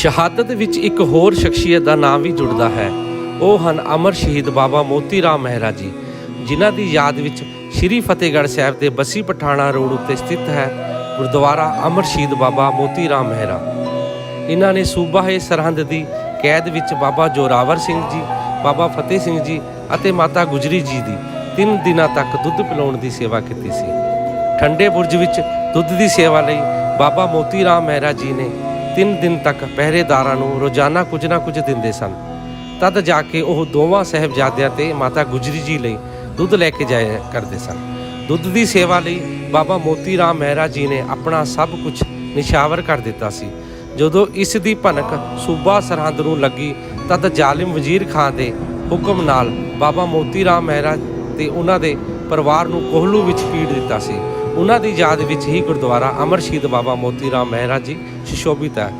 ਸ਼ਹਾਦਤ ਵਿੱਚ ਇੱਕ ਹੋਰ ਸ਼ਖਸੀਅਤ ਦਾ ਨਾਮ ਵੀ ਜੁੜਦਾ ਹੈ। ਉਹ ਹਨ ਅਮਰ ਸ਼ਹੀਦ ਬਾਬਾ ਮੋਤੀ ਰਾਮ ਮਹਿਰਾ ਜੀ, ਜਿਨ੍ਹਾਂ ਦੀ ਯਾਦ ਵਿੱਚ ਸ੍ਰੀ ਫਤਿਹਗੜ੍ਹ ਸਾਹਿਬ ਦੇ ਬੱਸੀ ਪਠਾਣਾ ਰੋਡ ਉੱਤੇ ਸਥਿਤ ਹੈ, ਗੁਰਦੁਆਰਾ ਅਮਰ ਸ਼ਹੀਦ ਬਾਬਾ ਮੋਤੀ ਰਾਮ ਮਹਿਰਾ। ਇਹਨਾਂ ਨੇ ਸੂਬਾ ਹੈ ਸਰਹੰਦ ਦੀ ਕੈਦ ਵਿੱਚ ਬਾਬਾ ਜੋਰਾਵਰ ਸਿੰਘ ਜੀ, ਬਾਬਾ ਫਤਿਹ ਸਿੰਘ ਜੀ ਅਤੇ ਮਾਤਾ ਗੁਜਰੀ ਜੀ ਦੀ ਤਿੰਨ ਦਿਨਾਂ ਤੱਕ ਦੁੱਧ ਪਿਲਾਉਣ ਦੀ ਸੇਵਾ ਕੀਤੀ ਸੀ। ਠੰਡੇ ਬੁਰਜ ਵਿੱਚ ਦੁੱਧ ਦੀ ਸੇਵਾ ਲਈ ਬਾਬਾ ਮੋਤੀ ਰਾਮ ਮਹਿਰਾ ਜੀ ਨੇ ਤਿੰਨ ਦਿਨ ਤੱਕ ਪਹਿਰੇਦਾਰਾਂ ਨੂੰ ਰੋਜ਼ਾਨਾ ਕੁਝ ਨਾ ਕੁਝ ਦਿੰਦੇ ਸਨ। ਤਦ ਜਾ ਕੇ ਉਹ ਦੋਵਾਂ ਸਹਿਬਜ਼ਾਦਿਆਂ ਤੇ ਮਾਤਾ ਗੁਜਰੀ ਜੀ ਲਈ ਦੁੱਧ ਲੈ ਕੇ ਜਾਇਆ ਕਰਦੇ ਸਨ। ਦੁੱਧ ਦੀ ਸੇਵਾ ਲਈ ਬਾਬਾ ਮੋਤੀ ਰਾਮ ਮਹਿਰਾ ਜੀ ਨੇ ਆਪਣਾ ਸਭ ਕੁਝ ਨਿਸ਼ਾਵਰ ਕਰ ਦਿੱਤਾ ਸੀ। ਜਦੋਂ ਇਸ ਦੀ ਭਨਕ ਸੂਬਾ ਸਰਹੰਦ ਨੂੰ ਲੱਗੀ, ਤਦ ਜ਼ਾਲਿਮ ਵਜ਼ੀਰ ਖਾਨ ਦੇ ਹੁਕਮ ਨਾਲ ਬਾਬਾ ਮੋਤੀ ਰਾਮ ਮਹਿਰਾ ਤੇ ਉਹਨਾਂ ਦੇ ਪਰਿਵਾਰ ਨੂੰ ਕੋਹਲੂ ਵਿੱਚ ਪੀੜ ਦਿੱਤਾ ਸੀ। ਉਹਨਾਂ ਦੀ ਯਾਦ ਵਿੱਚ ਹੀ ਗੁਰਦੁਆਰਾ ਅਮਰ ਸ਼ਹੀਦ ਬਾਬਾ ਮੋਤੀ ਰਾਮ ਮਹਿਰਾ ਜੀ, ਸੁਸ਼ੋਭਿਤ ਹੈ।